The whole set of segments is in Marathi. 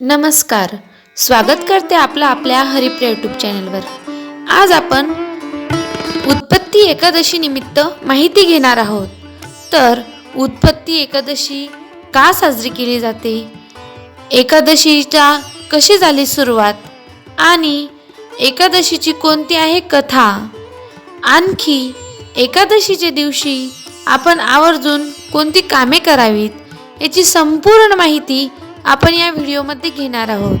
नमस्कार. स्वागत करते आपलं आपल्या हरिप्रिया यूट्यूब चॅनलवर आज आपण उत्पत्ती एकादशी निमित्त माहिती घेणार आहोत. तर उत्पत्ती एकादशी का साजरी केली जाते? एकादशीच्या कशी झाली सुरुवात? आणि एकादशीची कोणती आहे कथा? आणखी एकादशीच्या दिवशी आपण आवर्जून कोणती कामे करावीत याची संपूर्ण माहिती आपण या व्हिडिओमध्ये घेणार आहोत.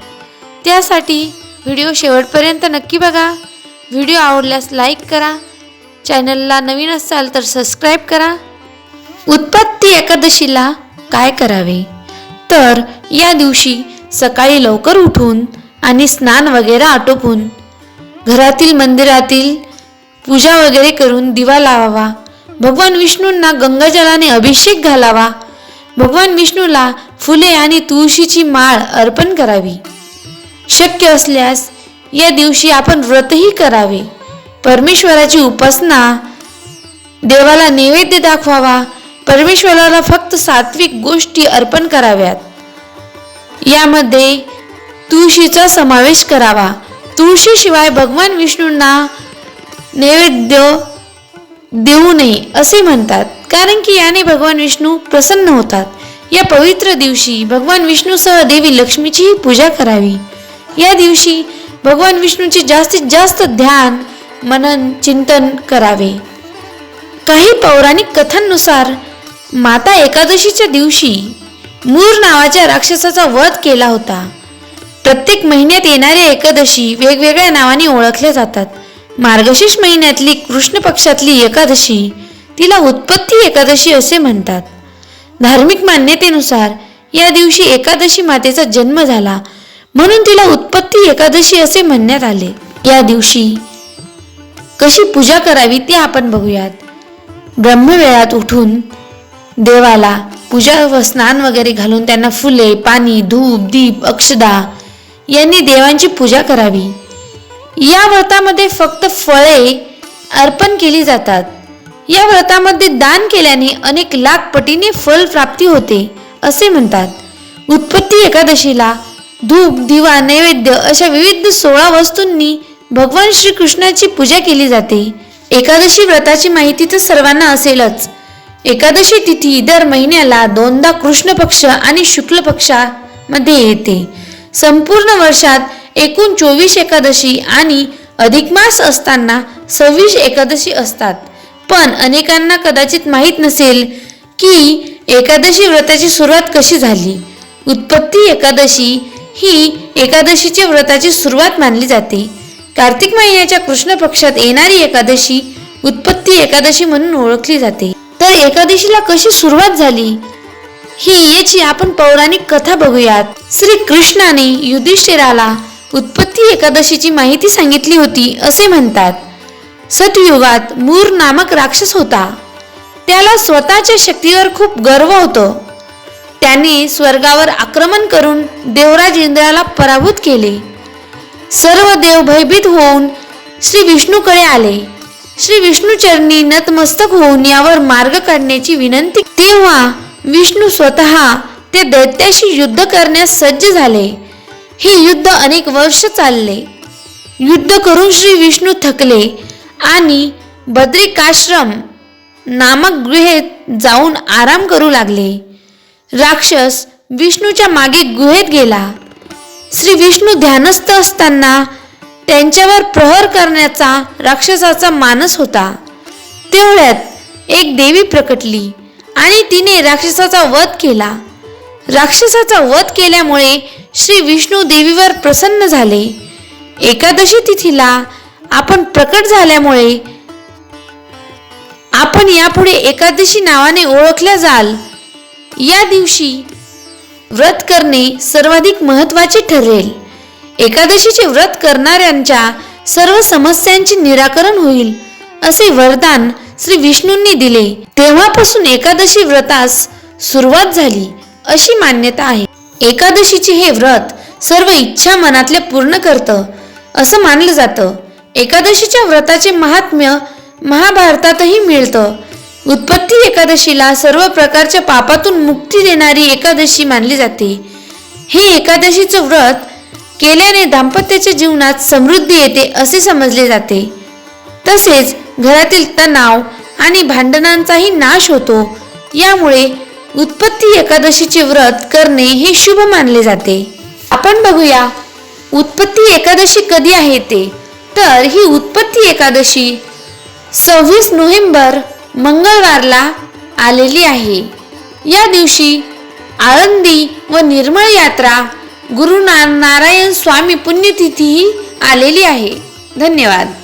त्यासाठी व्हिडिओ शेवटपर्यंत नक्की बघा. व्हिडिओ आवडल्यास लाईक करा. चॅनलला नवीन असाल तर सबस्क्राईब करा. उत्पत्ती एकादशीला काय करावे? तर या दिवशी सकाळी लवकर उठून आणि स्नान वगैरे आटोपून घरातील मंदिरातील पूजा वगैरे करून दिवा लावावा. भगवान विष्णूंना गंगाजलाने अभिषेक घालावा. भगवान विष्णूला फुले आणि तुळशीची माळ अर्पण करावी. शक्य असल्यास या दिवशी आपण व्रतही करावे. परमेश्वराची उपासना देवाला नैवेद्य दाखवावा. परमेश्वराला फक्त सात्विक गोष्टी अर्पण कराव्यात. यामध्ये तुळशीचा समावेश करावा. तुळशीशिवाय भगवान विष्णूंना नैवेद्य देऊ नये असे म्हणतात. कारण की याने भगवान विष्णू प्रसन्न होतात. या पवित्र दिवशी भगवान विष्णूसह देवी लक्ष्मीचीही पूजा करावी. या दिवशी भगवान विष्णूचे जास्तीत जास्त ध्यान मनन चिंतन करावे. काही पौराणिक कथांनुसार माता एकादशीच्या दिवशी मूर नावाच्या राक्षसाचा वध केला होता. प्रत्येक महिन्यात येणाऱ्या एकादशी वेगवेगळ्या नावाने ओळखल्या जातात. मार्गशीर्ष महिन्यातली कृष्ण पक्षातली एकादशी तिला उत्पत्ती एकादशी असे म्हणतात. धार्मिक मान्यतेनुसार या दिवशी एकादशी मातेचा जन्म झाला म्हणून तिला उत्पत्ती एकादशी असे म्हणण्यात आले. या दिवशी कशी पूजा करावी ते आपण बघूयात. ब्रह्मवेळात उठून देवाला पूजा व स्नान वगैरे घालून त्यांना फुले पाणी धूप दीप अक्षदा यांनी देवांची पूजा करावी. या व्रतामध्ये फक्त फळे अर्पण केली जातात. या व्रतामध्ये दान केल्याने अनेक लाख पटीने फल प्राप्ती होते असे म्हणतात. उत्पत्ती एकादशीला धूप दिवा नैवेद्य अशा विविध सोळा वस्तूंनी भगवान श्रीकृष्णाची पूजा केली जाते. एकादशी व्रताची माहिती तर सर्वांना असेलच. एकादशी तिथी दर महिन्याला दोनदा कृष्ण पक्ष आणि शुक्ल पक्षामध्ये येते. संपूर्ण वर्षात एकूण चोवीस एकादशी आणि अधिक मास असताना सव्वीस एकादशी असतात. पण अनेकांना कदाचित माहीत नसेल की एकादशी व्रताची सुरुवात कशी झाली. उत्पत्ती एकादशी ही एकादशीच्या व्रताची सुरुवात मानली जाते. कार्तिक महिन्याच्या कृष्ण पक्षात येणारी एकादशी उत्पत्ती एकादशी म्हणून ओळखली जाते. तर एकादशीला कशी सुरुवात झाली? ही याची आपण पौराणिक कथा बघूयात. श्री कृष्णाने युधिष्ठिराला उत्पत्ती एकादशीची माहिती सांगितली होती असे म्हणतात. सतयुगात मूर नामक राक्षस होता. त्याला स्वतःच्या शक्तीवर खूप गर्व होतो. त्याने स्वर्गावर आक्रमण करून देवराज इंद्राला पराभूत केले. सर्व देव भयभीत होऊन श्री विष्णूकडे आले. श्री विष्णूचरणी नतमस्तक होऊन यावर मार्ग काढण्याची विनंती तेव्हा विष्णू स्वतः त्या दैत्याशी युद्ध करण्यास सज्ज झाले. हे युद्ध अनेक वर्ष चालले. युद्ध करून श्री विष्णू थकले. आणि बद्रिकाश्रम नामक गुहेत जाऊन आराम करू लागले. राक्षस विष्णूच्या मागे गुहेत गेला. श्री विष्णू ध्यानस्थ असताना त्यांच्यावर प्रहर करण्याचा राक्षसाचा मानस होता. तेवढ्यात एक देवी प्रकटली आणि तिने राक्षसाचा वध केला. राक्षसाचा वध केल्यामुळे श्री विष्णू देवीवर प्रसन्न झाले. एकादशी तिथीला आपण प्रकट झाल्यामुळे आपण यापुढे एकादशी नावाने ओळखल्या जाल. या दिवशी व्रत करणे सर्वाधिक महत्त्वाचे ठरेल. एकादशीचे व्रत करणाऱ्यांच्या सर्व समस्यांचे निराकरण होईल असे वरदान श्री विष्णूंनी दिले. तेव्हापासून एकादशी व्रतास सुरुवात झाली अशी मान्यता आहे. एकादशीचे हे व्रत सर्व इच्छा मनातल्या पूर्ण करतं असं मानलं जातं. एकादशीच्या व्रताचे महात्म्य महाभारतातही मिळतं. उत्पत्ती एकादशीला सर्व प्रकारच्या पापातून मुक्ती देणारी एकादशी मानली जाते. हे एकादशीचं व्रत केल्याने दाम्पत्याच्या जीवनात समृद्धी येते असे समजले जाते. तसेच घरातील तणाव आणि भांडणांचाही नाश होतो. यामुळे उत्पत्ती एकादशीचे व्रत करणे हे शुभ मानले जाते. आपण बघूया उत्पत्ती एकादशी कधी आहे ते? तर ही उत्पत्ती एकादशी. सव्वीस नोव्हेंबर मंगळवारला आलेली आहे. या दिवशी आळंदी व निर्मळ यात्रा गुरु नारायण स्वामी पुण्यतिथीही आलेली आहे. धन्यवाद.